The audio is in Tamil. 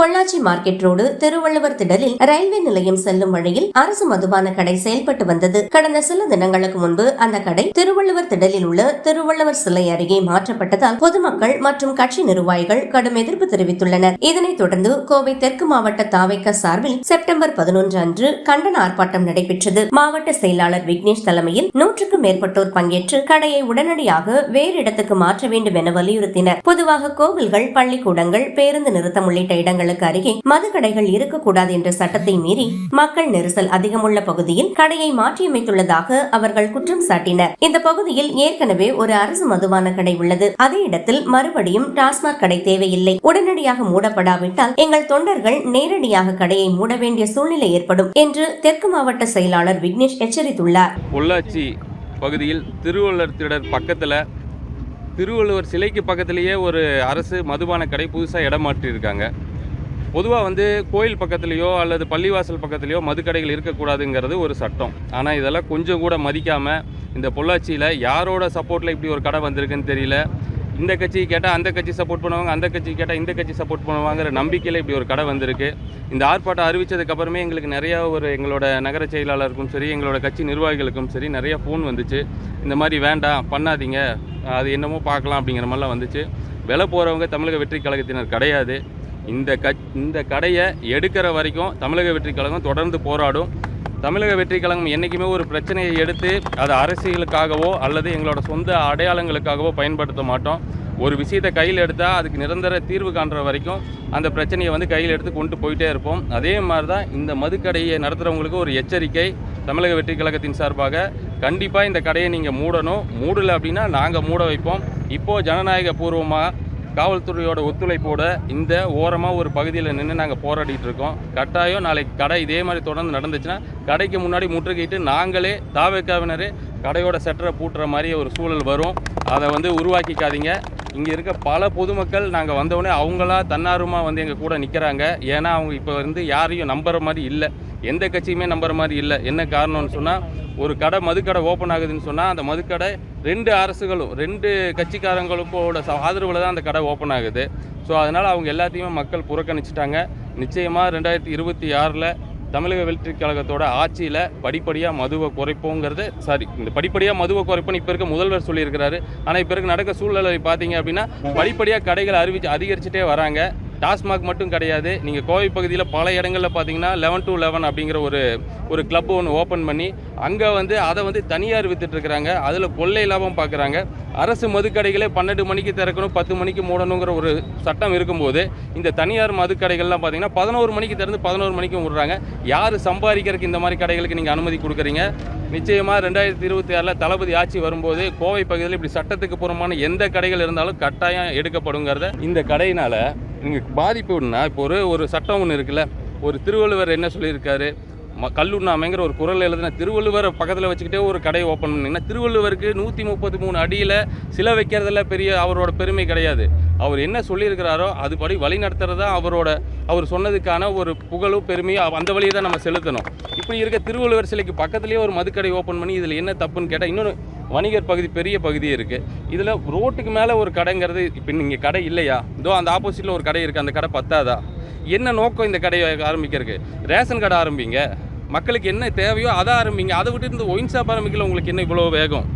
பொள்ளாச்சி மார்க்கெட் ரோடு திருவள்ளுவர் திடலில் ரயில்வே நிலையம் செல்லும் வழியில் அரசு மதுபான கடை செயல்பட்டு வந்தது. கடந்த சில தினங்களுக்கு முன்பு அந்த கடை திருவள்ளுவர் திடலில் உள்ள திருவள்ளுவர் சிலை அருகே மாற்றப்பட்டதால் பொதுமக்கள் மற்றும் கட்சி நிர்வாகிகள் கடும் எதிர்ப்பு தெரிவித்துள்ளனர். இதனைத் தொடர்ந்து கோவை தெற்கு மாவட்ட தாவைக்க சார்பில் செப்டம்பர் பதினொன்று அன்று கண்டன ஆர்ப்பாட்டம் நடைபெற்றது. மாவட்ட செயலாளர் விக்னேஷ் தலைமையில் நூற்றுக்கும் மேற்பட்டோர் பங்கேற்று கடையை உடனடியாக வேறு இடத்துக்கு மாற்ற வேண்டும் என வலியுறுத்தினர். பொதுவாக கோவில்கள் பள்ளிக்கூடங்கள் பேருந்து நிறுத்தம் உள்ளிட்ட இடங்களுக்கு அருகே மதுக்கடைகள் இருக்கக்கூடாது என்ற சட்டத்தை மீறி மக்கள் நெரிசல் அதிகமுள்ள பகுதியில் கடையை மாற்றியமைத்துள்ளதாக அவர்கள் குற்றம் சாட்டினர். இந்த பகுதியில் ஏற்கனவே ஒரு அரசு மதுவான கடை உள்ளது. அதே இடத்தில் மறுபடியும் டாஸ்மாக் கடை தேவையில்லை. உடனடியாக மூடப்படாவிட்டால் எங்கள் தொண்டர்கள் நேரடியாக கடையை மூட வேண்டிய சூழ்நிலை ஏற்படும் என்று தெற்கு மாவட்ட செயலாளர் விக்னேஷ் எச்சரித்துள்ளார். பொள்ளாச்சி பகுதியில் திருவள்ளுவர் திடர் பக்கத்தில் திருவள்ளுவர் சிலைக்கு பக்கத்திலேயே ஒரு அரசு மதுபான கடை புதுசாக இடம் மாற்றியிருக்காங்க. பொதுவாக வந்து கோயில் பக்கத்துலேயோ அல்லது பள்ளிவாசல் பக்கத்துலேயோ மதுக்கடைகள் இருக்கக்கூடாதுங்கிறது ஒரு சட்டம். ஆனால் இதெல்லாம் கொஞ்சம் கூட மதிக்காமல் இந்த பொள்ளாச்சியில் யாரோட சப்போர்ட்டில் இப்படி ஒரு கடை வந்திருக்குன்னு தெரியல. இந்த கட்சி கேட்டால் அந்த கட்சி சப்போர்ட் பண்ணுவாங்க அந்த கட்சி கேட்டால் இந்த கட்சி சப்போர்ட் பண்ணுவாங்கிற நம்பிக்கையில் இப்படி ஒரு கடை வந்திருக்கு. இந்த ஆர்ப்பாட்டம் அறிவித்ததுக்கப்புறமே எங்களுக்கு நிறையா ஒரு எங்களோட நகர செயலாளருக்கும் சரி எங்களோட கட்சி நிர்வாகிகளுக்கும் சரி நிறைய ஃபோன் வந்துச்சு. இந்த மாதிரி வேண்டாம் பண்ணாதீங்க அது என்னமோ பார்க்கலாம் அப்படிங்கிற மாதிரிலாம் வந்துச்சு. விலை போகிறவங்க தமிழக வெற்றி கழகத்தினர் கிடையாது. இந்த க இந்த கடையை எடுக்கிற வரைக்கும் தமிழக வெற்றி கழகம் தொடர்ந்து போராடும். தமிழக வெற்றி கழகம் என்றைக்குமே ஒரு பிரச்சனையை எடுத்து அதை அரசியலுக்காகவோ அல்லது எங்களோட சொந்த அடையாளங்களுக்காகவோ பயன்படுத்த மாட்டோம். ஒரு விஷயத்தை கையில் எடுத்தால் அதுக்கு நிரந்தர தீர்வு காண்ற வரைக்கும் அந்த பிரச்சனையை வந்து கையில் எடுத்து கொண்டு போயிட்டே இருப்போம். அதே மாதிரி தான் இந்த மதுக்கடையை நடத்துகிறவங்களுக்கு ஒரு எச்சரிக்கை தமிழக வெற்றி கழகத்தின் சார்பாக. கண்டிப்பாக இந்த கடையை நீங்கள் மூடணும். மூடலை அப்படின்னா நாங்கள் மூட வைப்போம். இப்போது ஜனநாயக பூர்வமாக காவல்துறையோட ஒத்துழைப்போட இந்த ஓரமாக ஒரு பகுதியில் நின்று நாங்கள் போராடிட்டு இருக்கோம். கட்டாயம் நாளைக்கு கடை இதே மாதிரி தொடர்ந்து நடந்துச்சுன்னா கடைக்கு முன்னாடி முற்றுகையிட்டு நாங்களே தாவேக்காவினரே கடையோட செட்டரை பூட்டுற மாதிரி ஒரு சூழல் வரும். அதை வந்து உருவாக்கிக்காதீங்க. இங்கே இருக்க பல பொதுமக்கள் நாங்கள் வந்தவுடனே அவங்களா தன்னார்வமாக வந்து எங்கள் கூட நிற்கிறாங்க ஏன்னா அவங்க இப்போ வந்து யாரையும் நம்புற மாதிரி இல்லை. எந்த கட்சியுமே நம்புற மாதிரி இல்லை. என்ன காரணம்னு சொன்னால் ஒரு கடை மதுக்கடை ஓப்பன் ஆகுதுன்னு சொன்னால் அந்த மதுக்கடை ரெண்டு அரசுகளும் ரெண்டு கட்சிக்காரங்களுக்கோட ச- தான் அந்த கடை ஓப்பன் ஆகுது. ஸோ அதனால் அவங்க எல்லாத்தையுமே மக்கள் புறக்கணிச்சிட்டாங்க. நிச்சயமாக ரெண்டாயிரத்தி இருபத்தி ஆறில் தமிழக வெற்றி கழகத்தோட ஆட்சியில் படிப்படியாக மதுவை குறைப்போங்கிறது சரி இந்த படிப்படியாக மதுவை குறைப்போன்னு இப்போ இருக்க முதல்வர் சொல்லியிருக்கிறாரு. ஆனால் இப்போ இருக்க நடக்க சூழ்நிலை பார்த்தீங்க அப்படின்னா படிப்படியாக கடைகள் அறிவிச்சு அதிகரிச்சுட்டே வராங்க. டாஸ்மாக் மட்டும் கிடையாது. நீங்கள் கோவை பகுதியில் பல இடங்களில் பார்த்தீங்கன்னா லெவன் டு லெவன் அப்படிங்கிற ஒரு ஒரு கிளப் ஒன்று ஓப்பன் பண்ணி அங்கே வந்து அதை வந்து தனியார் வித்துட்ருக்குறாங்க அதில் கொள்ளை லாபம் பார்க்குறாங்க அரசு மதுக்கடைகளே பன்னெண்டு மணிக்கு திறக்கணும் பத்து மணிக்கு மூடணுங்கிற ஒரு சட்டம் இருக்கும்போது இந்த தனியார் மதுக்கடைகள்லாம் பார்த்தீங்கன்னா பதினோரு மணிக்கு திறந்து பதினோரு மணிக்கு விடுறாங்க. யார் சம்பாதிக்கிறதுக்கு இந்த மாதிரி கடைகளுக்கு நீங்கள் அனுமதி கொடுக்குறீங்க? நிச்சயமாக ரெண்டாயிரத்தி இருபத்தி ஆறில் தளபதி ஆட்சி வரும்போது கோவை பகுதியில் இப்படி சட்டத்துக்கு புறமான எந்த கடைகள் இருந்தாலும் கட்டாயம் எடுக்கப்படுங்கிறத இந்த கடையினால் இங்கே பாதிப்பு ஒன்றுனா இப்போ ஒரு ஒரு சட்டம் ஒன்று இருக்குல்ல ஒரு திருவள்ளுவர் என்ன சொல்லியிருக்காரு? ம கல்லுண்ணாமைங்கிற ஒரு குரல் எழுதின திருவள்ளுவர் பக்கத்தில் வச்சுக்கிட்டே ஒரு கடையை ஓப்பன் பண்ணிங்கன்னா திருவள்ளுவருக்கு நூற்றி முப்பத்தி மூணு அடியில் சிலை வைக்கிறதுல பெரிய அவரோட பெருமை கிடையாது. அவர் என்ன சொல்லியிருக்கிறாரோ அதுபடி வழி நடத்துறது தான் அவரோட அவர் சொன்னதுக்கான ஒரு புகழும் பெருமையும் அந்த வழியை தான் நம்ம செலுத்தணும். இப்படி இருக்க திருவள்ளுவர் சிலைக்கு பக்கத்துலேயே ஒரு மதுக்கடை ஓப்பன் பண்ணி இதில் என்ன தப்புன்னு கேட்டால் இன்னொன்று வணிகர் பகுதி பெரிய பகுதி இருக்குது இதில் ரோட்டுக்கு மேலே ஒரு கடைங்கிறது இப்போ நீங்கள் கடை இல்லையா? இதோ அந்த ஆப்போசிட்டில் ஒரு கடை இருக்குது அந்த கடை பத்தாதா? என்ன நோக்கம் இந்த கடையை ஆரம்பிக்கிறதுக்கு? ரேஷன் கடை ஆரம்பிங்க. மக்களுக்கு என்ன தேவையோ அதை ஆரம்பிங்க. அதை விட்டு இந்த ஒயின் ஷாப் ஆரம்பிக்கல உங்களுக்கு என்ன இவ்வளோ வேகம்?